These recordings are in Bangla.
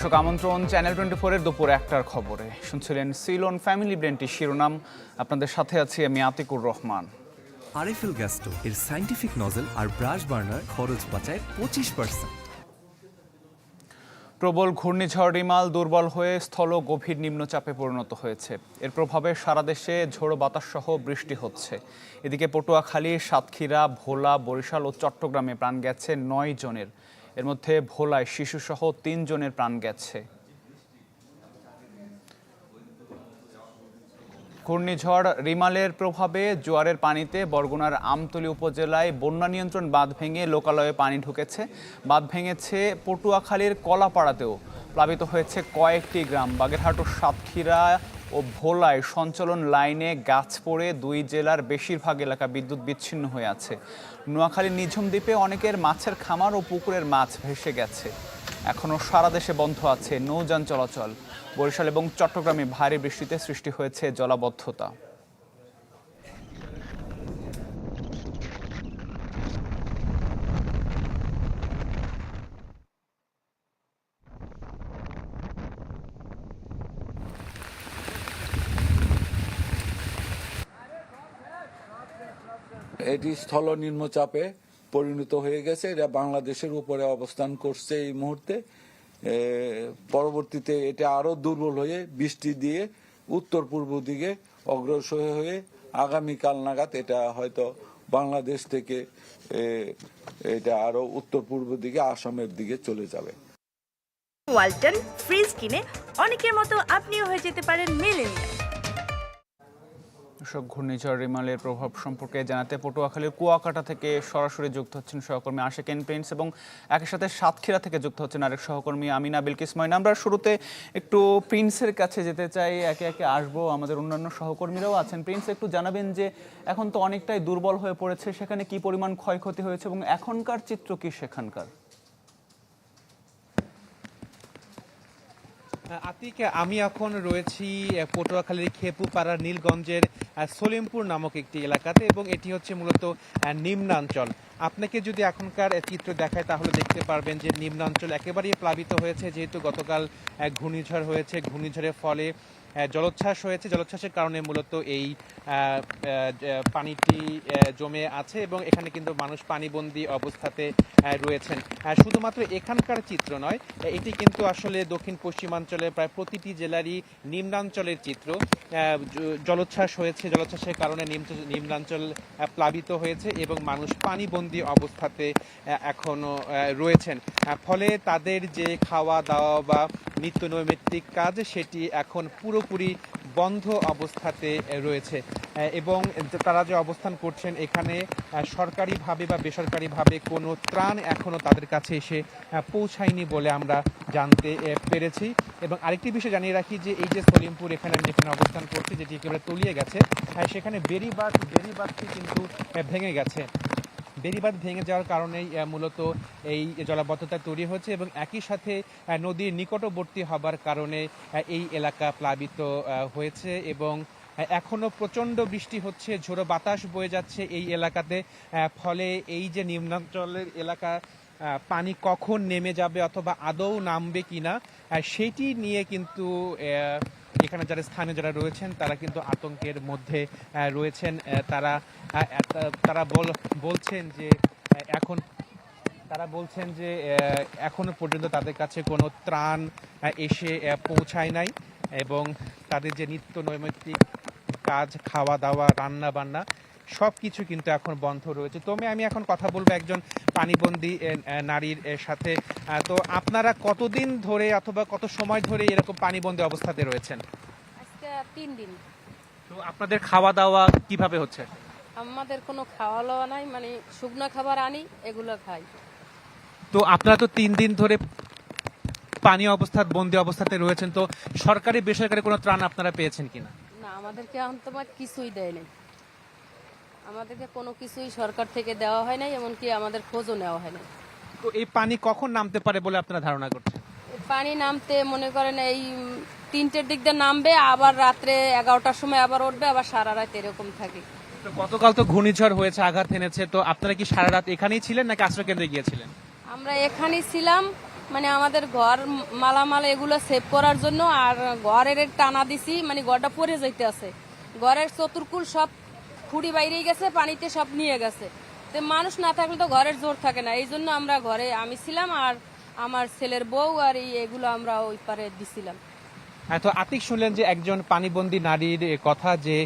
দর্শক আমন্ত্রণ চ্যানেল টোয়েন্টি ফোরের দুপুর একটার খবরে। শুনছিলেন সিলন ফ্যামিলি ব্র্যান্ডটির শিরোনাম। আপনাদের সাথে আছি আমি আতিকুর রহমান। আরএফএল গ্যাস্টো এর সাইন্টিফিক নজেল আর ব্রাশ বার্নার খরচ বাঁচায় পঁচিশ পার্সেন্ট প্রবল ঘূর্ণিঝড় রিমাল দুর্বল হয়ে স্থল গভীর নিম্নচাপে পরিণত হয়েছে। এর প্রভাবে সারা দেশে ঝোড়ো বাতাস সহ বৃষ্টি হচ্ছে। এদিকে পটুয়াখালী সাতক্ষীরা ভোলা বরিশাল ও চট্টগ্রামে প্রাণ গেছে নয় জনের। এর মধ্যে ভোলায় শিশুসহ তিন জনের প্রাণ গেছে। ঘূর্ণিঝড় রিমালের প্রভাবে জোয়ারের পানিতে বরগুনার আমতলী উপজেলায় বন্যা নিয়ন্ত্রণ বাঁধ ভেঙে লোকালয়ে পানি ঢুকেছে। বাঁধ ভেঙেছে পটুয়াখালীর কলাপাড়াতেও। প্লাবিত হয়েছে কয়েকটি গ্রাম। বাগেরহাট ও সাতক্ষীরা ও ভোলায় সঞ্চালন লাইনে গাছ পড়ে দুই জেলার বেশিরভাগ এলাকা বিদ্যুৎ বিচ্ছিন্ন হয়ে আছে। নোয়াখালীর নিঝুম দ্বীপে অনেকের মাছের খামার ও পুকুরের মাছ ভেসে গেছে। এখনও সারা দেশে বন্ধ আছে নৌযান চলাচল। বরিশাল এবং চট্টগ্রামে ভারী বৃষ্টিতে সৃষ্টি হয়েছে জলাবদ্ধতা। এটি স্থল নিম্নচাপে পরিণত হয়ে গেছে। এটা বাংলাদেশের উপরে অবস্থান করছে এই মুহূর্তে। পরবর্তীতে এটা আরও দুর্বল হয়ে বৃষ্টি দিয়ে উত্তর পূর্ব দিকে অগ্রসর হয়ে আগামীকাল নাগাদ এটা হয়তো বাংলাদেশ থেকে এটা আরও উত্তর পূর্ব দিকে, আসামের দিকে চলে যাবে। ওয়ালটন ফ্রিজ কিনে অনেকের মতো আপনিও হয়ে যেতে পারেন মিলেনিয়াল। দর্শক ঘূর্ণিঝড় রিমালের প্রভাব সম্পর্কে জানাতে পটুয়াখালীর কুয়াকাটা থেকে সরাসরি যুক্ত হচ্ছেন সহকর্মী আশেকেন প্রিন্স এবং একই সাথে সাতক্ষীরা থেকে যুক্ত হচ্ছেন আরেক সহকর্মী আমিনা বিলকিস ময়না আমরা শুরুতে একটু প্রিন্সের কাছে যেতে চাই, একে একে আসব, আমাদের অন্যান্য সহকর্মীরাও আছেন। প্রিন্স, একটু জানাবেন যে এখন তো অনেকটাই দুর্বল হয়ে পড়েছে, সেখানে কি পরিমাণ ক্ষয়ক্ষতি হয়েছে এবং এখনকার চিত্র কি সেখানকার? আতিক, আমি এখন রয়েছি পটুয়াখালীর খেপুপাড়া নীলগঞ্জের সলিমপুর নামক একটি এলাকাতে এবং এটি হচ্ছে মূলত নিম্নাঞ্চল। আপনাকে যদি এখনকার চিত্র দেখায় তাহলে দেখতে পারবেন যে নিম্নাঞ্চল একেবারেই প্লাবিত হয়েছে, যেহেতু গতকাল ঘূর্ণিঝড় হয়েছে। ঘূর্ণিঝড়ের ফলে জলোচ্ছ্বাস হয়েছে। জলোচ্ছ্বাসের কারণে মূলত এই পানিটি জমে আছে এবং এখানে কিন্তু মানুষ পানিবন্দী অবস্থাতে রয়েছেন শুধুমাত্র এখানকার চিত্র নয়, এটি কিন্তু আসলে দক্ষিণ পশ্চিমাঞ্চলের প্রায় প্রতিটি জেলারই নিম্নাঞ্চলের চিত্র। জলোচ্ছ্বাস হয়েছে, জলোচ্ছ্বাসের কারণে নিম্ন- নিম্নাঞ্চল প্লাবিত হয়েছে এবং মানুষ পানিবন্দী অবস্থাতে এখনও রয়েছেন। ফলে তাদের যে খাওয়া দাওয়া বা নিত্য নৈমিত্তিক কাজ, সেটি এখন পুরোপুরি বন্ধ অবস্থাতে রয়েছে। এবং তারা যে অবস্থান করছেন এখানে সরকারিভাবে বা বেসরকারিভাবে কোনো ত্রাণ এখনও তাদের কাছে এসে পৌঁছায়নি বলে আমরা জানতে পেরেছি। এবং আরেকটি বিষয় জানিয়ে রাখি যে এই যে সলিমপুর এখানে আমি যেখানে অবস্থান করছি, যেটি একেবারে তলিয়ে গেছে সেখানে বেরিবাদ বেরিবাদটি কিন্তু ভেঙে গেছে। বেড়িবাঁধ ভেঙে যাওয়ার কারণেই মূলত এই জলাবদ্ধতা তৈরি হচ্ছে এবং একই সাথে নদীর নিকটবর্তী হবার কারণে এই এলাকা প্লাবিত হয়েছে এবং আহ, এখনও প্রচণ্ড বৃষ্টি হচ্ছে ঝোড়ো বাতাস বয়ে যাচ্ছে এই এলাকাতে। ফলে এই যে নিম্নাঞ্চলের এলাকা পানি কখন নেমে যাবে অথবা আদৌ নামবে কিনা সেটি নিয়ে কিন্তু এখানে যারা স্থানীয় যারা রয়েছেন তারা কিন্তু আতঙ্কের মধ্যে রয়েছেন। তারা তারা বল বলছেন যে এখন তারা বলছেন যে এখনও পর্যন্ত তাদের কাছে কোনো ত্রাণ এসে পৌঁছায় নাই এবং তাদের যে নিত্য নৈমিত্তিক কাজ খাওয়া দাওয়া রান্না বান্না সব কিছু কিন্তু এখন বন্ধ রয়েছে। তবে আমি এখন কথা বলব একজন পানিবন্দী নারীর সাথে। তো আপনারা কতদিন ধরে অথবা কত সময় ধরে এরকম পানিবন্দী অবস্থাতে রয়েছেন? তিন দিন। তো আপনাদের খাওয়া দাওয়া কীভাবে হচ্ছে? আমাদের কোনো খাওয়া দাওয়া নাই মানে শুকনো খাবার আনি এগুলো খাই। তো আপনারা তো তিন দিন ধরে পানি অবস্থা বন্দি অবস্থাতে রয়েছেন তো সরকারি বেসরকারি কোনো ত্রাণ আপনারা পেয়েছেন কিনা? না আমাদেরকে এখন তোমার কিছুই দেয় নাই। আমাদেরকে কোনো কিছুই সরকার থেকে দেওয়া হয় নাই এমনকি আমাদের খোঁজও নেওয়া হয় নাই। তো এই পানি কখন নামতে পারে বলে আপনারা ধারণা করছেন? পানি নামতে মনে করেন এই তিনটের দিক দিয়ে নামবে আবার রাত্রে এগারোটার সময় আবার উঠবে আবার সারা রাত এরকম থাকে। তো গতকাল তো ঘূর্ণিঝড় হয়েছে আঘাত এনেছে তো আপনারা কি সারা রাত এখানেই ছিলেন নাকি আশ্রয় কেন্দ্রে গিয়েছিলেন? আমরা এখানেই ছিলাম মানে আমাদের ঘর মালামাল এগুলো সেভ করার জন্য আর ঘরের টানা দিছি মানে ঘরটা পরে যাইতে আছে। ঘরের চতুর্কুল সব খুঁড়ি বাইরেই গেছে, পানিতে সব নিয়ে গেছে। তো মানুষ না থাকলে তো ঘরের জোর থাকে না। এই জন্য আমরা ঘরে আমি ছিলাম আর আমার ছেলের বউ আর এই এগুলো আমরা ওই পারে দিছিলাম। হ্যাঁ তো আতিক শুনলেন যে একজন পানিবন্দী নারীর কথা যে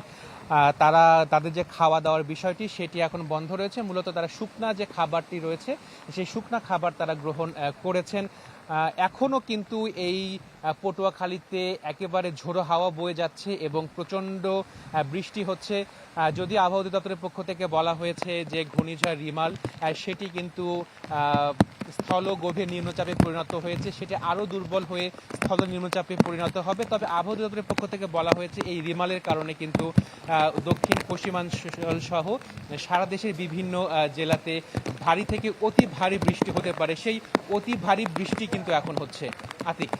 তারা, তাদের যে খাওয়া দাওয়ার বিষয়টি, সেটি এখন বন্ধ রয়েছে। মূলত তারা শুকনা যে খাবারটি রয়েছে, সেই শুকনা খাবার তারা গ্রহণ করেছেন। এখনও কিন্তু এই পটুয়াখালীতে একেবারে ঝোড়ো হাওয়া বয়ে যাচ্ছে এবং প্রচণ্ড বৃষ্টি হচ্ছে। যদি আবহাওয়া অধিদপ্তরের পক্ষ থেকে বলা হয়েছে যে ঘূর্ণিঝড় রিমাল সেটি কিন্তু স্থল গভীর নিম্নচাপে পরিণত হয়েছে। সেটি আরও দুর্বল হয়ে স্থল নিম্নচাপে পরিণত হবে। তবে আবহাওয়া দপ্তরের পক্ষ থেকে বলা হয়েছে, এই রিমালের কারণে কিন্তু দক্ষিণ, পশ্চিমাঞ্চল সহ সারা দেশের বিভিন্ন জেলাতে ভারী থেকে অতি ভারী বৃষ্টি হতে পারে। সেই অতি ভারী বৃষ্টি কিন্তু এখন হচ্ছে। আতিক।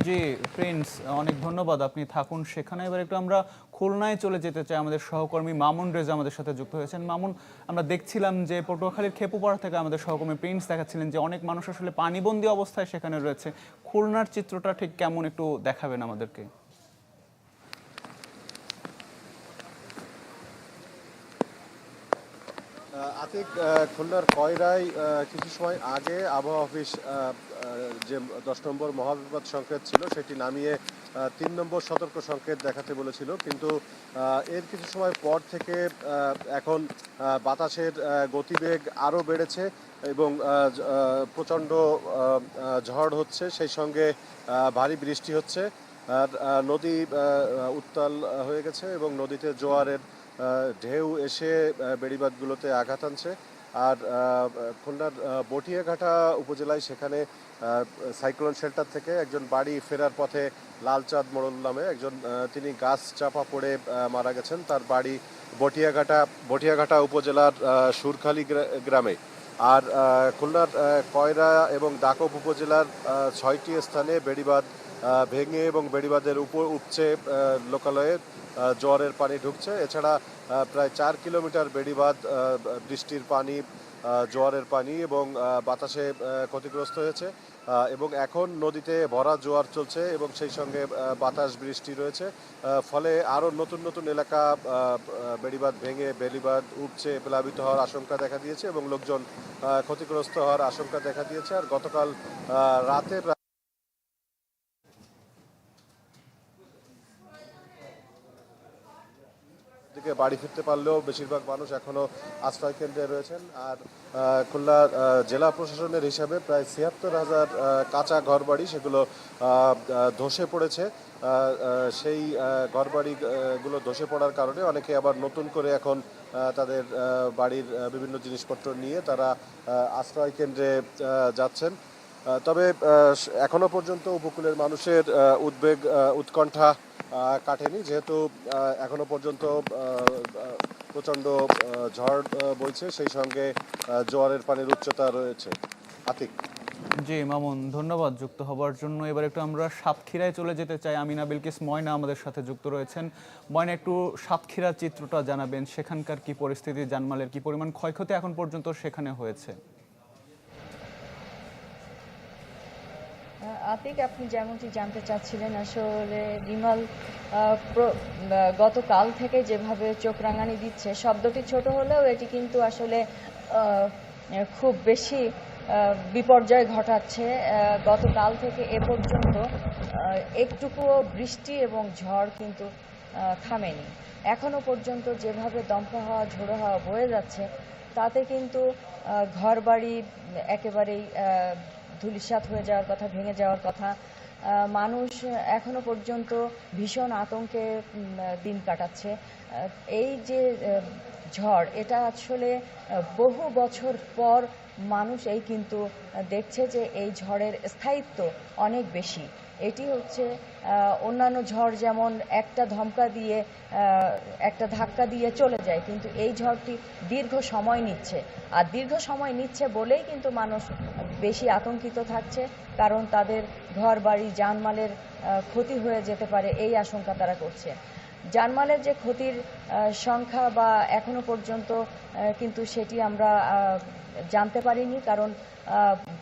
জি প্রিন্স অনেক ধন্যবাদ। আপনি থাকুন সেখানে। এবার একটু আমরা খুলনায় চলে যেতে চাই। আমাদের সহকর্মী মামুন রেজা আমাদের সাথে যুক্ত হয়েছেন। মামুন, আমরা দেখছিলাম যে পটুয়াখালীর খেপুপাড়া থেকে আমাদের সহকর্মী প্রিন্স দেখাচ্ছিলেন যে অনেক মানুষ আসলে পানিবন্দী অবস্থায় সেখানে রয়েছে। খুলনার চিত্রটা ঠিক কেমন একটু দেখাবেন আমাদেরকে? আহ, খুলনার কয়রায় কিছু সময় আগে আবহাওয়া অফিস যে দশ নম্বর মহাবিপদ সংকেত ছিল সেটি নামিয়ে তিন নম্বর সতর্ক সংকেত দেখাতে বলেছিল। কিন্তু এর কিছু সময় পর থেকে এখন বাতাসের গতিবেগ আরও বেড়েছে এবং প্রচণ্ড ঝড় হচ্ছে। সেই সঙ্গে ভারী বৃষ্টি হচ্ছে। আর নদী উত্তাল হয়ে গেছে এবং নদীতে জোয়ারের ঢেউ এসে বেড়িবাঁধগুলোতে আঘাত আনছে। আর খুলনার বটিয়াঘাটা উপজেলায় সেখানে সাইক্লোন শেল্টার থেকে একজন বাড়ি ফেরার পথে লালচাঁদ মোড়ল নামে একজন তিনি গাছ চাপা পড়ে মারা গেছেন। তার বাড়ি বটিয়াঘাটা বটিয়াঘাটা উপজেলার সুরখালী গ্রামে। আর খুলনার কয়রা এবং দাকব উপজেলার ছয়টি স্থানে বেড়িবাঁধ ভেঙে এবং বেড়িবাঁধের উপর উপচে লোকালয়ে জোয়ারের পানি ঢুকছে। এছাড়া প্রায় চার কিলোমিটার বেড়িবাঁধ বৃষ্টির পানি জোয়ারের পানি এবং বাতাসে ক্ষতিগ্রস্ত হয়েছে। এবং এখন নদীতে ভরা জোয়ার চলছে এবং সেই সঙ্গে বাতাস, বৃষ্টি রয়েছে। ফলে আরও নতুন নতুন এলাকা বেড়িবাঁধ ভেঙে, বেড়িবাঁধ উঠছে প্লাবিত হওয়ার আশঙ্কা দেখা দিয়েছে এবং লোকজন ক্ষতিগ্রস্ত হওয়ার আশঙ্কা দেখা দিয়েছে। আর গতকাল রাতে দিকে বাড়ি ফিরতে পারলেও বেশিরভাগ মানুষ এখনও আশ্রয় কেন্দ্রে রয়েছেন। আর খুলনা জেলা প্রশাসনের হিসাবে প্রায় ছিয়াত্তর হাজার কাঁচা ঘরবাড়ি সেগুলো ধসে পড়েছে। সেই আহ, ঘরবাড়ি ধসে পড়ার কারণে অনেকে আবার নতুন করে এখন তাদের বাড়ির বিভিন্ন জিনিসপত্র নিয়ে তারা আশ্রয় কেন্দ্রে যাচ্ছেন। তবে এখনও পর্যন্ত উপকূলের মানুষের উদ্বেগ উৎকণ্ঠা কাটেনি। যেহেতু এখনও পর্যন্ত প্রচণ্ড ঝড় বইছে, সেই সঙ্গে জোয়ারের পানির উচ্চতা রয়েছে। আতিক। জি, মামুন, ধন্যবাদ যুক্ত হবার জন্য। এবার একটু আমরা সাতক্ষীরায় চলে যেতে চাই। আমিনা বিলকিস ময়না আমাদের সাথে যুক্ত রয়েছেন। ময়না, একটু সাতক্ষীরার চিত্রটা জানাবেন। সেখানকার কি পরিস্থিতি জানমালের কি পরিমাণ ক্ষয়ক্ষতি এখন পর্যন্ত সেখানে হয়েছে? আতিক, আপনি যেমনটি জানতে চাচ্ছিলেন, আসলে বিমল গতকাল থেকে যেভাবে চোখ রাঙানি দিচ্ছে, শব্দটি ছোট হলেও এটি কিন্তু আসলে খুব বেশি বিপর্যয় ঘটাচ্ছে। গতকাল থেকে এ পর্যন্ত একটুকুও বৃষ্টি এবং ঝড় কিন্তু থামেনি। এখনও পর্যন্ত যেভাবে দমকা হাওয়া, ঝোড়ো হাওয়া বয়ে যাচ্ছে, তাতে কিন্তু ঘরবাড়ি একেবারেই আহ, ধূলিসাৎ হয়ে যাওয়ার কথা ভেঙে যাওয়ার কথা মানুষ এখনও পর্যন্ত ভীষণ আতঙ্কে দিন কাটাচ্ছে। এই যে ঝড় এটা আসলে বহু বছর পর মানুষ এই কিন্তু দেখছে যে এই ঝড়ের স্থায়িত্ব অনেক বেশি। এটি হচ্ছে অন্যান্য ঝড় যেমন একটা ধমকা দিয়ে একটা ধাক্কা দিয়ে চলে যায়, কিন্তু এই ঝড়টি দীর্ঘ সময় নিচ্ছে। আর দীর্ঘ সময় নিচ্ছে বলেই কিন্তু মানুষ বেশি আতঙ্কিত থাকছে, কারণ তাদের ঘর বাড়ি জানমালের ক্ষতি হয়ে যেতে পারে এই আশঙ্কা তারা করছে। জানমালের যে ক্ষতির সংখ্যা বা এখনও পর্যন্ত কিন্তু সেটি আমরা জানতে পারিনি, কারণ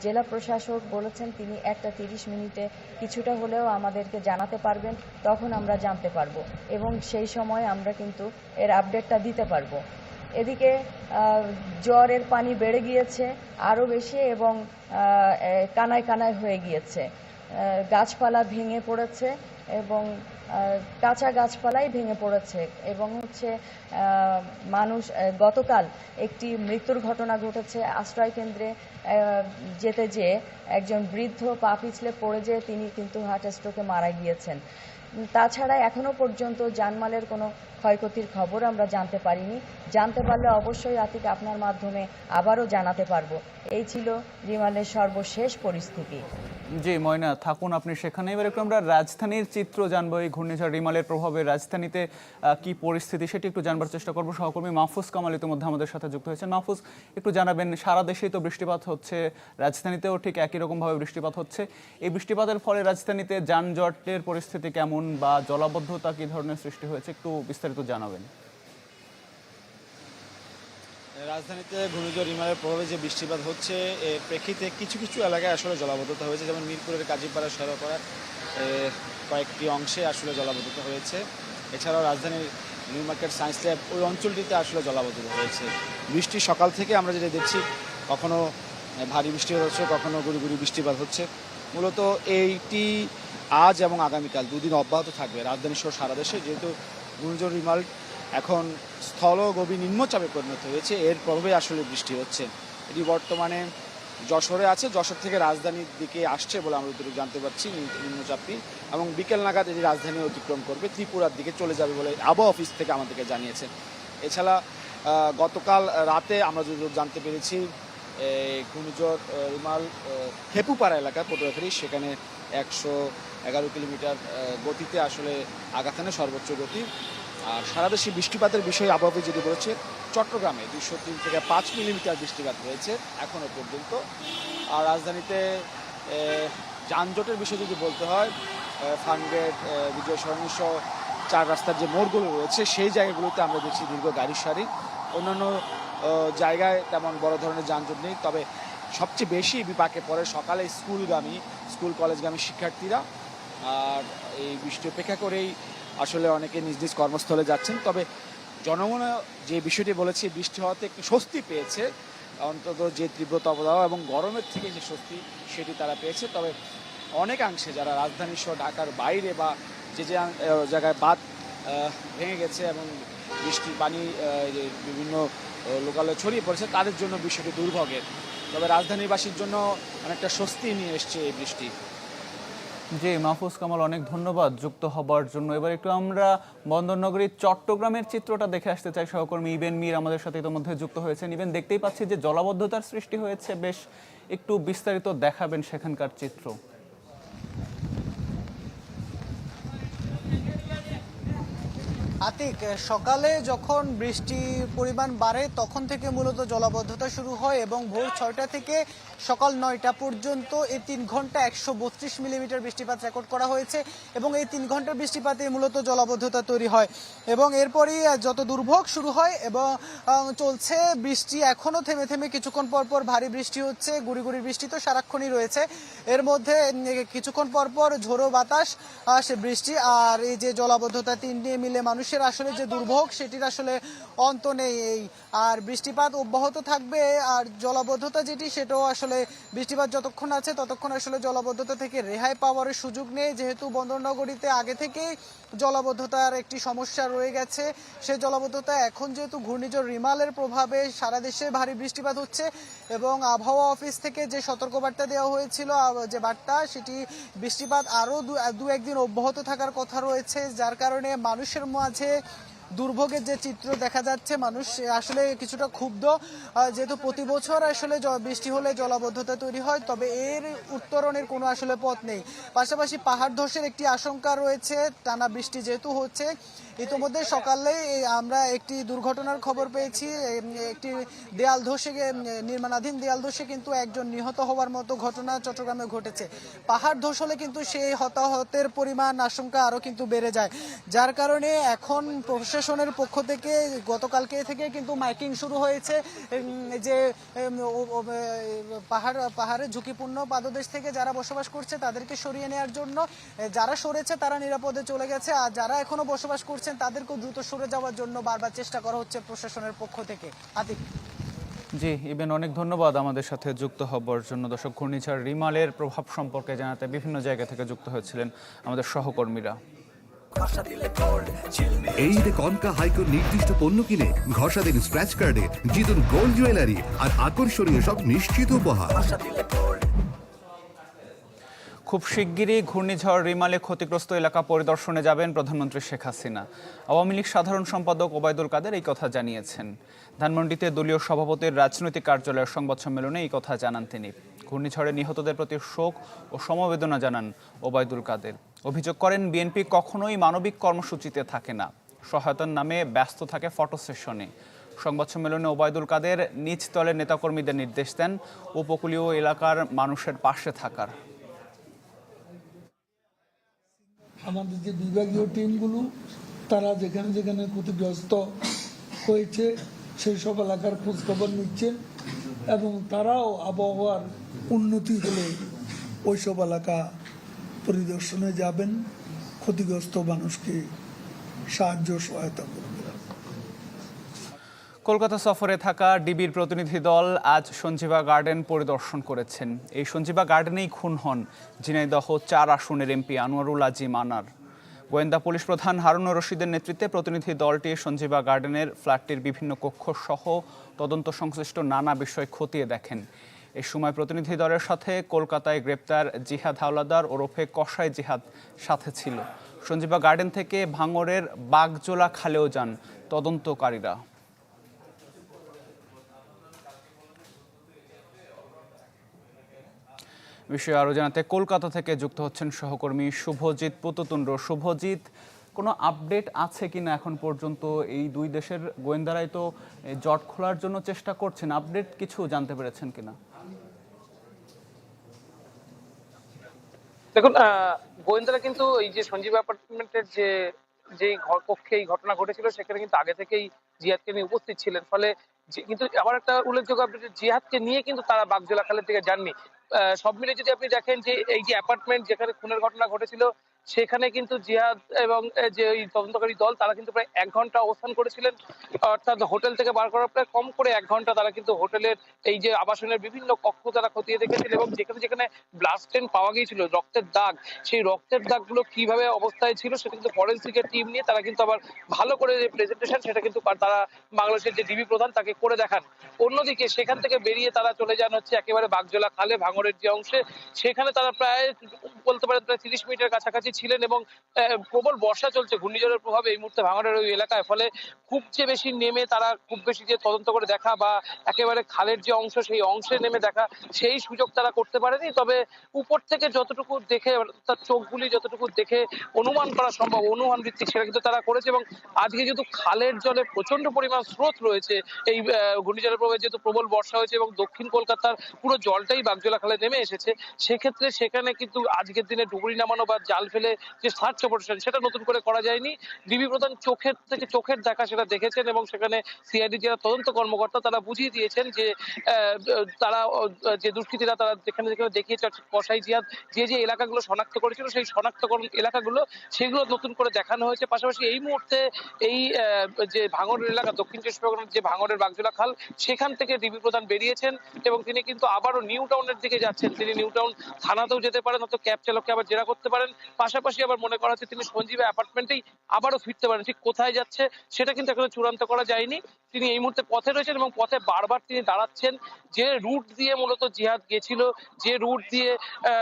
জেলা প্রশাসক বলেছেন তিনি একটা তিরিশ মিনিটে কিছুটা হলেও আমাদেরকে জানাতে পারবেন, তখন আমরা জানতে পারব এবং সেই সময় আমরা কিন্তু এর আপডেটটা দিতে পারব। এদিকে জ্বরের পানি বেড়ে গিয়েছে আরও বেশি এবং কানায় কানায় হয়ে গিয়েছে। গাছপালা ভেঙে পড়েছে এবং কাঁচা গাছপালাই ভেঙে পড়েছে এবং হচ্ছে মানুষ গতকাল একটি মৃত্যুর ঘটনা ঘটেছে। আশ্রয় কেন্দ্রে যেতে যেয়ে একজন বৃদ্ধ পা পিছলে পড়ে যেয়ে তিনি কিন্তু হার্ট স্ট্রোকে মারা গিয়েছেন। তাছাড়া এখনও পর্যন্ত জানমালের কোনো ক্ষয়ক্ষতির খবর আমরা জানতে পারিনি। জানতে পারলে অবশ্যই আতিক আপনার মাধ্যমে আবারও জানাতে পারব। এই ছিল রিমালের সর্বশেষ পরিস্থিতি। জি, ময়না, থাকুন আপনি সেখানে এবার একটু আমরা রাজধানীর চিত্র জানব। এই ঘূর্ণিঝড় রিমালের প্রভাবে রাজধানীতে কি পরিস্থিতি সেটি একটু জানবার চেষ্টা করব। সহকর্মী মাহফুজ কামাল ইতিমধ্যে আমাদের সাথে যুক্ত হয়েছেন। মাহফুজ, একটু জানাবেন, সারা দেশেই তো বৃষ্টিপাত হচ্ছে, রাজধানীতেও ঠিক একই রকমভাবে বৃষ্টিপাত হচ্ছে। এই বৃষ্টিপাতের ফলে রাজধানীতে যানজটের পরিস্থিতি কেমন বা জলাবদ্ধতা কি ধরনের সৃষ্টি হয়েছে, একটু বিস্তারিত জানাবেন। রাজধানীতে ঘূর্ণিঝড় রিমালের প্রভাবে যে বৃষ্টিপাত হচ্ছে, এর প্রেক্ষিতে কিছু কিছু এলাকায় আসলে জলাবদ্ধতা হয়েছে। যেমন মিরপুরের কাজীপাড়া সরপাড়া কয়েকটি অংশে আসলে জলাবদ্ধতা হয়েছে। এছাড়াও রাজধানীর নিউ মার্কেট সায়েন্স ল্যাব ওই অঞ্চলটিতে আসলে জলাবদ্ধতা হয়েছে। বৃষ্টি সকাল থেকে আমরা যেটা দেখছি, কখনো ভারী বৃষ্টি হচ্ছে, কখনো গুড়ি গুড়ি বৃষ্টিপাত হচ্ছে। মূলত এইটি আজ এবং আগামীকাল দুদিন অব্যাহত থাকবে রাজধানী সহ সারা দেশে। যেহেতু ঘূর্ণিঝড় রিমাল এখন স্থল গভীর নিম্নচাপে পরিণত হয়েছে। এর প্রভাবে আসলে বৃষ্টি হচ্ছে। এটি বর্তমানে যশোরে আছে। যশোর থেকে রাজধানীর দিকে আসছে বলে আমরা যতটুকু জানতে পারছি নিম্ন- নিম্নচাপটি। এবং বিকেল নাগাদ এটি রাজধানী অতিক্রম করবে। ত্রিপুরার দিকে চলে যাবে বলে আবহাওয়া অফিস থেকে আমাদেরকে জানিয়েছে। এছাড়া গতকাল রাতে আমরা যতদূর জানতে পেরেছি ঘূর্ণিঝড় রুমাল হেপুপাড়া এলাকা পটুয়াখালী সেখানে একশো এগারো কিলোমিটার গতিতে আসলে হানে সর্বোচ্চ গতি। আর সারা দেশে বৃষ্টিপাতের বিষয়ে আবহাওয়া যদি বলেছে চট্টগ্রামে দুশো তিন থেকে পাঁচ মিলিমিটার বৃষ্টিপাত হয়েছে এখনও পর্যন্ত। আর রাজধানীতে যানজটের বিষয়ে যদি বলতে হয় ফানগেট বিজয় সরণি সহ চার রাস্তার যে মোড়গুলো রয়েছে, সেই জায়গাগুলোতে আমরা দেখছি দীর্ঘ গাড়ির সারি। অন্যান্য জায়গায় তেমন বড় ধরনের যানজট নেই, তবে সবচেয়ে বেশি বিপাকে পড়ে সকালে স্কুলগামী, স্কুল কলেজগামী শিক্ষার্থীরা। আর এই বৃষ্টি উপেক্ষা করেই আসলে অনেকে নিজ নিজ কর্মস্থলে যাচ্ছেন, তবে জনগণ যে বিষয়টি বলেছে, বৃষ্টি হওয়াতে একটু স্বস্তি পেয়েছে। অন্তত যে তীব্র তাপদাহ এবং গরমের থেকে যে স্বস্তি, সেটি তারা পেয়েছে। তবে অনেকাংশে যারা রাজধানী সহ ঢাকার বাইরে বা যে যে জায়গায় বাদ ভেঙে গেছে এবং বৃষ্টির পানি বিভিন্ন লোকালয়ে ছড়িয়ে পড়েছে, তাদের জন্য বিষয়টি দুর্ভোগের। তবে রাজধানীবাসীর জন্য অনেকটা স্বস্তি নিয়ে এসছে এই বৃষ্টি। জি, মাহফুজ কামাল, অনেক ধন্যবাদ যুক্ত হবার জন্য। এবার একটু আমরা বন্দরনগরীর চট্টগ্রামের চিত্রটা দেখে আসতে চাই। সহকর্মী ইবেন মীর আমাদের সাথে ইতোমধ্যে যুক্ত হয়েছেন। ইবেন, দেখতেই পাচ্ছি যে জলাবদ্ধতার সৃষ্টি হয়েছে। বেশ একটু বিস্তারিত দেখাবেন সেখানকার চিত্র। আতিক, সকালে যখন বৃষ্টির পরিমাণ বাড়ে, তখন থেকে মূলত জলাবদ্ধতা শুরু হয় এবং ভোর ছয়টা থেকে সকাল নয়টা পর্যন্ত এই তিন ঘণ্টা একশো বত্রিশ মিলিমিটার বৃষ্টিপাত রেকর্ড করা হয়েছে এবং এই তিন ঘণ্টার বৃষ্টিপাতে মূলত জলাবদ্ধতা তৈরি হয় এবং এরপরই যত দুর্ভোগ শুরু হয় এবং চলছে, বৃষ্টি এখনও থেমে থেমে কিছুক্ষণ পর পর ভারী বৃষ্টি হচ্ছে, গুড়ি গুড়ি বৃষ্টি তো সারাক্ষণই রয়েছে। এর মধ্যে কিছুক্ষণ পর পর ঝোড়ো বাতাস আসে বৃষ্টি আর এই যে জলাবদ্ধতা, তিন নিয়ে মিলে মানুষের আসলে যে দুর্ভোগ, সেটির আসলে অন্ত নেই এই। আর বৃষ্টিপাত অব্যাহত থাকবে, আর জলাবদ্ধতা যেটি, সেটাও আসলে বৃষ্টিপাত যতক্ষণ আছে ততক্ষণ আসলে জলাবদ্ধতা থেকে রেহাই পাওয়ার সুযোগ নেই। যেহেতু বন্দরনগরীতে আগে থেকেই জলাবদ্ধতার একটি সমস্যা রয়ে গেছে। সেই জলাবদ্ধতা এখন যেহেতু ঘূর্ণিঝড় রিমালের প্রভাবে সারা দেশে ভারী বৃষ্টিপাত হচ্ছে এবং আবহাওয়া অফিস থেকে যে সতর্কবার্তা দেওয়া হয়েছিল যে বার্তা, সেটি বৃষ্টিপাত আরও দু, একদিন অব্যাহত থাকার কথা রয়েছে। যার কারণে মানুষের মাঝে দুর্ভোগের যে চিত্র দেখা যাচ্ছে, মানুষ আসলে কিছুটা ক্ষুব্ধ। যেহেতু প্রতি বছর আসলে বৃষ্টি হলে জলাবদ্ধতা তৈরি হয়, তবে এর উত্তরণের কোনো আসলে পথ নেই। পাশাপাশি পাহাড় ধসের একটি আশঙ্কা রয়েছে, টানা বৃষ্টি যেহেতু হচ্ছে। ইতিমধ্যে সকালে আমরা একটি দুর্ঘটনার খবর পেয়েছি একটি দেয়াল ধসে নির্মাণাধীন দেয়াল ধসে কিন্তু একজন নিহত হওয়ার মতো ঘটনা চট্টগ্রামে ঘটেছে। পাহাড় ধস হলে কিন্তু সেই হতাহতের পরিমাণ আশঙ্কা আরও কিন্তু বেড়ে যায়। যার কারণে এখন প্রশাসন প্রশাসনের পক্ষ থেকে গতকালকে থেকে কিন্তু মাইকিং শুরু হয়েছে যে পাহাড়, পাহাড়ে ঝুঁকিপূর্ণ পাদদেশ থেকে যারা বসবাস করছে তাদেরকে সরিয়ে নেওয়ার জন্য যারা সরেছে তারা নিরাপদে চলে গেছে, আর যারা এখনও বসবাস করছেন তাদেরকেও দ্রুত সরে যাওয়ার জন্য বারবার চেষ্টা করা হচ্ছে প্রশাসনের পক্ষ থেকে। আতিক। জি, ইবেন, অনেক ধন্যবাদ আমাদের সাথে যুক্ত হবার জন্য। দর্শক, ঘূর্ণিঝড় রিমালের প্রভাব সম্পর্কে জানাতে বিভিন্ন জায়গা থেকে যুক্ত হয়েছিলেন আমাদের সহকর্মীরা। এই ঈদে কনকা হাইকোর নির্দিষ্ট পণ্য কিনে ঘষা দিন স্ক্র্যাচ কার্ডে জিতুন গোল্ড জুয়েলারি আর আকর্ষণীয় সব নিশ্চিত উপহার। খুব শিগগিরই ঘূর্ণিঝড় রিমালে ক্ষতিগ্রস্ত এলাকা পরিদর্শনে যাবেন প্রধানমন্ত্রী শেখ হাসিনা। আওয়ামী লীগ সাধারণ সম্পাদক ওবায়দুল কাদের এই কথা জানিয়েছেন। ধানমন্ডিতে দলীয় সভাপতির রাজনৈতিক কার্যালয়ের সংবাদ সম্মেলনে এই কথা জানান তিনি। ঘূর্ণিঝড়ে নিহতদের প্রতি শোক ও সমবেদনা জানান ওবায়দুল কাদের। অভিযোগ করেন বিএনপি কখনোই মানবিক কর্মসূচিতে থাকে না। সহায়তার নামে ব্যস্ত থাকে ফটো সেশনে। সংবাদ সম্মেলনে ওবায়দুল কাদের নিজ দলের নেতাকর্মীদের নির্দেশ দেন উপকূলীয় এলাকার মানুষের পাশে থাকার। আমাদের যে বিভাগীয় টিমগুলো, তারা যেখানে যেখানে ক্ষতিগ্রস্ত হয়েছে, সেই সব এলাকার খোঁজখবর নিচ্ছেন এবং তারাও আবহাওয়ার উন্নতি হলে ওইসব এলাকা পরিদর্শনে যাবেন, ক্ষতিগ্রস্ত মানুষকে সাহায্য সহায়তা করবেন। কলকাতা সফরে থাকা ডিবির প্রতিনিধি দল আজ সঞ্জীবা গার্ডেন পরিদর্শন করেছেন। এই সঞ্জীবা গার্ডেনেই খুন হন ঝিনাইদহ চার আসনের এমপি আনোয়ারুল আজিম আনার। গোয়েন্দা পুলিশ প্রধান হারুনুর রশিদের নেতৃত্বে প্রতিনিধি দলটি সঞ্জীবা গার্ডেনের ফ্ল্যাটটির বিভিন্ন কক্ষ সহ তদন্ত সংশ্লিষ্ট নানা বিষয় খতিয়ে দেখেন। এ সময় প্রতিনিধি দলের সাথে কলকাতায় গ্রেপ্তার জিহাদ হাওলাদার ওরফে কসাই জিহাদ সাথে ছিল। সঞ্জীবা গার্ডেন থেকে ভাঙরের বাগজোলা খালেও যান তদন্তকারীরা। বিষয়ে আরও জানাতে কলকাতা থেকে যুক্ত হচ্ছেন সহকর্মী শুভজিৎ পুততুণ্ড শুভজিৎ, কোনো আপডেট আছে কি না এখন পর্যন্ত? এই দুই দেশের গোয়েন্দারাই তো জট খোলার জন্য চেষ্টা করছেন। আপডেট কিছু জানতে পেরেছেন কিনা দেখুন গোয়েন্দারা কিন্তু এই যে সঞ্জীব অ্যাপার্টমেন্টের যে যে কক্ষে এই ঘটনা ঘটেছিল, সেখানে কিন্তু আগে থেকেই জিহাদকে নিয়ে উপস্থিত ছিলেন। ফলে কিন্তু আবার একটা উল্লেখযোগ্য আপডেট জিহাদকে নিয়ে কিন্তু তারা বাগজোলা খালের দিকে যাননি। সব মিলে যদি আপনি দেখেন যে, এই যে অ্যাপার্টমেন্ট যেখানে খুনের ঘটনা ঘটেছিল সেখানে কিন্তু জিহাদ এবং যে ওই তদন্তকারী দল, তারা কিন্তু প্রায় এক ঘণ্টা অবস্থান করেছিলেন। অর্থাৎ হোটেল থেকে বার করার প্রায় কম করে এক ঘণ্টা তারা কিন্তু হোটেলের এই যে আবাসনের বিভিন্ন কক্ষ তারা খতিয়ে দেখেছিল এবং যেখানে যেখানে ব্লাস্টেন পাওয়া গিয়েছিল, রক্তের দাগ, সেই রক্তের দাগগুলো কীভাবে অবস্থায় ছিল সেটা কিন্তু ফরেন্সিকের টিম নিয়ে তারা কিন্তু আবার ভালো করে যে প্রেজেন্টেশন সেটা কিন্তু তারা বাংলাদেশের যে ডিবি প্রধান তাকে করে দেখান। অন্যদিকে সেখান থেকে বেরিয়ে তারা চলে যান হচ্ছে একেবারে বাগজোলা খালে ভাঙড়ের যে অংশে। সেখানে তারা প্রায় বলতে পারেন প্রায় তিরিশ মিনিটের কাছাকাছি ছিলেন এবং প্রবল বর্ষা চলছে। ঘূর্ণিঝড়ের প্রভাবে এই মুহূর্তে ভাঙড়ের ওই এলাকায়। ফলে খুব যে বেশি নেমে তারা খুব বেশি যে তদন্ত করে দেখা বা একেবারে খালের যে অংশ, সেই অংশে নেমে দেখা, সেই সুযোগ তারা করতে পারেনি। তবে উপর থেকে যতটুকু দেখে তার চোখগুলি যতটুকু দেখে অনুমান করা সম্ভব অনুমান ভিত্তিক সেটা কিন্তু তারা করেছে এবং আজকে যেহেতু খালের জলে প্রচণ্ড পরিমাণ স্রোত রয়েছে, এই ঘূর্ণিঝড়ের প্রভাবে যেহেতু প্রবল বর্ষা হয়েছে এবং দক্ষিণ কলকাতার পুরো জলটাই বাগজোলা খালে নেমে এসেছে, সেক্ষেত্রে সেখানে কিন্তু আজকের দিনে ডুবুরি নামানো বা জাল ফেলে যে সার্চ অপারেশন সেটা নতুন করে করা যায়নি। ডিবি প্রধান চোখের থেকে চোখের দেখা সেটা দেখেছেন এবং সেখানে সিআইডি যারা তদন্ত কর্মকর্তা, তারা বুঝিয়ে দিয়েছেন যে তারা, যে দুষ্কৃতীরা তারা যেখানে যেখানে দেখিয়েছে কসাই জিয়াদ যে যে এলাকাগুলো শনাক্ত করেছিল, সেই শনাক্তকরণ এলাকাগুলো সেগুলো নতুন করে দেখানো হয়েছে। পাশাপাশি এই মুহূর্তে এই যে ভাঙড়ের এলাকা, দক্ষিণ চব্বিশ পরগনার যে ভাঙড়ের বাগজোলা খাল, সেখান থেকে ডিবি প্রধান বেরিয়েছেন এবং তিনি কিন্তু আবারও নিউ টাউনের দিকে যাচ্ছেন। তিনি নিউ টাউন থানাতেও যেতে পারেন অত ক্যাব চালককে আবার জেরা করতে পারেন। পাশাপাশি আবার মনে করা হচ্ছে তিনি সঞ্জীব অ্যাপার্টমেন্টেই আবারও ফিরতে পারেন। ঠিক কোথায় যাচ্ছে সেটা কিন্তু এখনও চূড়ান্ত করা যায়নি। তিনি এই মুহূর্তে পথে রয়েছেন এবং পথে বারবার তিনি দাঁড়াচ্ছেন। যে রুট দিয়ে মূলত জিহাদ গেছিল, যে রুট দিয়ে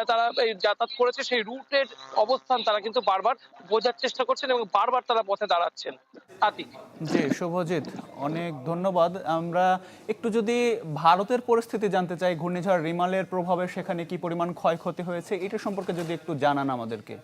তারা যাতায়াত করেছে, সেই রুটের অবস্থান তারা কিন্তু বারবার বোঝার চেষ্টা করছেন এবং বারবার তারা পথে দাঁড়াচ্ছেন। আতিক। জি, শুভজিৎ, অনেক ধন্যবাদ। আমরা একটু যদি ভারতের পরিস্থিতি জানতে চাই, ঘূর্ণিঝড় রিমালের প্রভাবে সেখানে কি পরিমাণ ক্ষয়ক্ষতি হয়েছে, এটা সম্পর্কে যদি একটু জানান আমাদেরকে।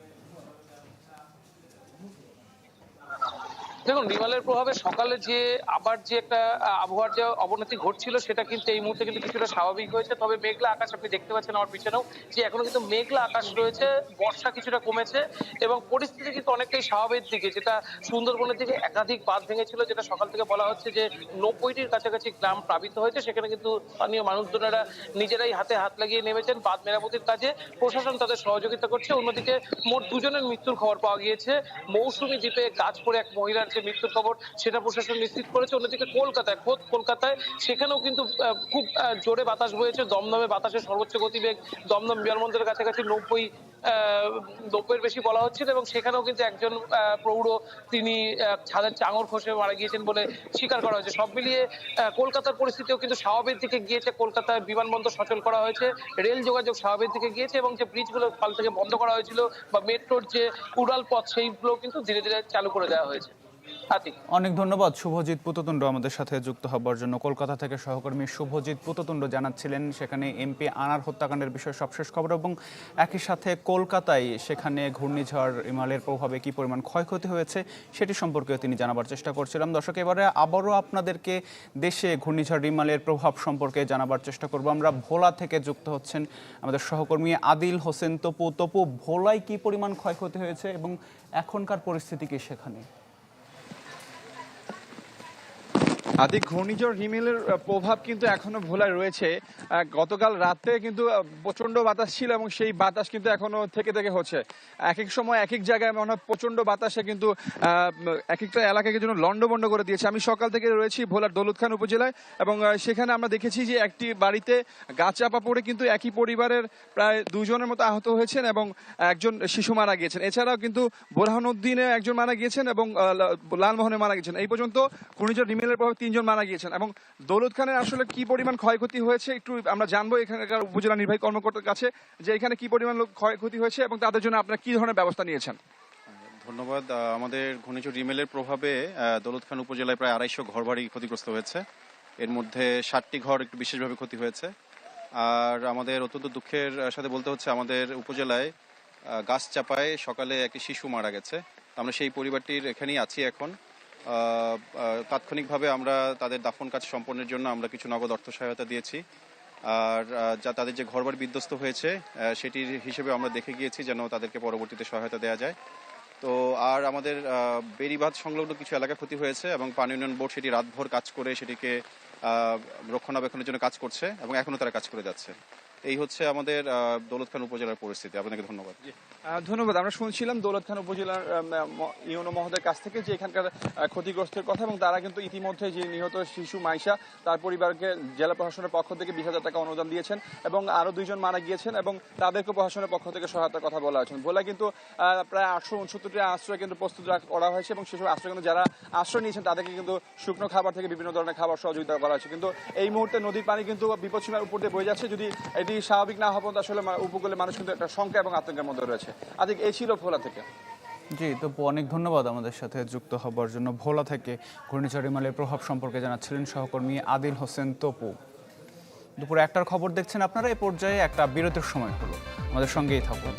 দেখুন রিমালের প্রভাবে সকালে যে আবার যে একটা আবহাওয়ার যে অবনতি ঘটছিল, সেটা কিন্তু এই মুহূর্তে কিন্তু কিছুটা স্বাভাবিক হয়েছে। তবে মেঘলা আকাশ আপনি দেখতে পাচ্ছেন আমার পিছনেও যে এখনও কিন্তু মেঘলা আকাশ রয়েছে, বর্ষা কিছুটা কমেছে এবং পরিস্থিতি কিন্তু অনেকটাই স্বাভাবিক দিকে, যেটা সুন্দরবনের দিকে একাধিক বাঁধ ভেঙেছিল, যেটা সকাল থেকে বলা হচ্ছে যে নব্বইটির কাছাকাছি গ্রাম প্লাবিত হয়েছে। সেখানে কিন্তু স্থানীয় মানুষজনেরা নিজেরাই হাতে হাত লাগিয়ে নেমেছেন বাঁধ মেরামতির কাজে। প্রশাসন তাদের সহযোগিতা করছে। অন্যদিকে মোট দুজনের মৃত্যুর খবর পাওয়া গিয়েছে। মৌসুমী দ্বীপে গাছ পড়ে এক মহিলার যে মৃত্যুর খবর সেটা প্রশাসন নিশ্চিত করেছে। অন্যদিকে কলকাতায়, খোদ কলকাতায়, সেখানেও কিন্তু খুব জোরে বাতাস বয়েছে। দমদমে বাতাসের সর্বোচ্চ গতিবেগ দমদম বিমানবন্দরের কাছাকাছি নব্বই নব্বইয়ের বেশি বলা হচ্ছিল এবং সেখানেও কিন্তু একজন প্রৌঢ় তিনি ছাদের চাঙর খসে মারা গিয়েছেন বলে স্বীকার করা হয়েছে। সব মিলিয়ে কলকাতার পরিস্থিতিও কিন্তু স্বাভাবিক দিকে গিয়েছে। কলকাতায় বিমানবন্দর সচল করা হয়েছে, রেল যোগাযোগ স্বাভাবিক দিকে গিয়েছে এবং যে ব্রিজগুলো কাল থেকে বন্ধ করা হয়েছিল বা মেট্রোর যে উড়াল পথ সেইগুলো কিন্তু ধীরে ধীরে চালু করে দেওয়া হয়েছে। অনেক ধন্যবাদ, শুভজিৎ পুততুণ্ড আমাদের সাথে যুক্ত হবার জন্য। কলকাতা থেকে সহকর্মী শুভজিৎ পুততুণ্ড জানাচ্ছিলেন, সেখানে এমপি আনার হত্যাকাণ্ডের বিষয়ে সবশেষ খবর এবং একই সাথে কলকাতায় সেখানে ঘূর্ণিঝড় ইমালের প্রভাবে কি পরিমাণ ক্ষয়ক্ষতি হয়েছে সেটি সম্পর্কেও তিনি জানাবার চেষ্টা করছিলাম। দর্শক, এবারে আবারও আপনাদেরকে দেশে ঘূর্ণিঝড় ইমালের প্রভাব সম্পর্কে জানাবার চেষ্টা করব। আমরা ভোলা থেকে যুক্ত হচ্ছেন আমাদের সহকর্মী আদিল হোসেন তপু। তপু, ভোলায় কি পরিমাণ ক্ষয়ক্ষতি হয়েছে এবং এখনকার পরিস্থিতি কি সেখানে? আদি ঘূর্ণিঝড় হিমেলের প্রভাব কিন্তু এখনও ভোলায় রয়েছে। গতকাল রাতে কিন্তু প্রচণ্ড বাতাস ছিল এবং সেই বাতাস কিন্তু এখনও থেকে থেকে হচ্ছে। এক এক সময় এক এক জায়গায় মনে হয় প্রচণ্ড বাতাসে কিন্তু এক একটা এলাকাকে জন্য লন্ডভন্ড করে দিয়েছে। আমি সকাল থেকে রয়েছি ভোলার দৌলত খান উপজেলায় এবং সেখানে আমরা দেখেছি যে একটি বাড়িতে গাছ চাপা পড়ে কিন্তু একই পরিবারের প্রায় দুজনের মতো আহত হয়েছেন এবং একজন শিশু মারা গিয়েছেন। এছাড়াও কিন্তু বোরহানুদ্দিনে একজন মারা গিয়েছেন এবং লালমোহনে মারা গেছেন এই পর্যন্ত ঘূর্ণিঝড় রিমেলের প্রভাবে তিনজন মারা গিয়েছেন। এবং দৌলত খানের আসলে কি পরিমাণ ক্ষয়ক্ষতি হয়েছে একটু আমরা জানব এখানকার উপজেলা নির্বাহী কর্মকর্তার কাছে যে এখানে কি পরিমাণ লোক ক্ষয়ক্ষতি হয়েছে এবং তাদের জন্য আপনারা কি ধরনের ব্যবস্থা নিয়েছেন? ধন্যবাদ। আমাদের ঘূর্ণিঝড় রিমেলের প্রভাবে দৌলত খান উপজেলায় প্রায় আড়াইশো ঘরবাড়ি ক্ষতিগ্রস্ত হয়েছে। এর মধ্যে ষাটটি ঘর একটু বিশেষভাবে ক্ষতি হয়েছে। আর আমাদের অত্যন্ত দুঃখের সাথে বলতে হচ্ছে আমাদের উপজেলায় গাছ চাপায় সকালে একটি শিশু মারা গেছে। আমরা সেই পরিবারটির এখানেই আছি এখন। তাৎক্ষণিকভাবে আমরা তাদের দাফন কাজ সম্পন্নের জন্য আমরা কিছু নগদ অর্থ সহায়তা দিয়েছি। আর যা তাদের যে ঘরবাড়ি বিধ্বস্ত হয়েছে সেটির হিসেবে আমরা দেখে গিয়েছি যেন তাদেরকে পরবর্তীতে সহায়তা দেওয়া যায়। তো আর আমাদের আহ, বেড়িবাঁধ সংলগ্ন কিছু এলাকা ক্ষতি হয়েছে এবং পানি উন্নয়ন বোর্ড সেটি রাতভর কাজ করে সেটিকে রক্ষণাবেক্ষণের জন্য কাজ করছে এবং এখনও তারা কাজ করে যাচ্ছে। এই হচ্ছে আমাদের দৌলত খান উপজেলার পরিস্থিতি। আপনাকে ধন্যবাদ। ধন্যবাদ। আমরা শুনছিলাম দৌলত খান উপজেলার ইউনো মহোদয়ের কাছ থেকে যে এখানকার ক্ষতিগ্রস্তের কথা এবং তারা কিন্তু ইতিমধ্যে যে নিহত শিশু মাইশা, তার পরিবারকে জেলা প্রশাসনের পক্ষ থেকে বিশ হাজার টাকা অনুদান দিয়েছেন এবং আরও দুইজন মারা গিয়েছেন এবং তাদেরকে প্রশাসনের পক্ষ থেকে সহায়তার কথা বলা হয়েছে। ভোলা কিন্তু প্রায় আটশো উনসত্তরটি আশ্রয় কিন্তু প্রস্তুত করা হয়েছে এবং সেসব আশ্রয় কিন্তু যারা আশ্রয় নিয়েছেন তাদেরকে কিন্তু শুকনো খাবার থেকে বিভিন্ন ধরনের খাবার সহযোগিতা করা হয়েছে। কিন্তু এই মুহূর্তে নদীর পানি কিন্তু বিপদসীমার উপর দিয়ে বয়ে যাচ্ছে। যদি এটি স্বাভাবিক না পর্যন্ত আসলে উপকূলে মানুষ কিন্তু একটা শঙ্কা এবং আতঙ্কের মধ্যে রয়েছে। আজকে এই ছিল ভোলা থেকে। জি, তো অনেক ধন্যবাদ আমাদের সাথে যুক্ত হবার জন্য। ভোলা থেকে ঘূর্ণিঝড় ইমালের প্রভাব সম্পর্কে জানাচ্ছিলেন সহকর্মী আদিল হোসেন তপু। দুপুরে একটার খবর দেখছেন আপনারা এই পর্যায়ে একটা বিরতির সময় হলো। আমাদের সঙ্গেই থাকুন।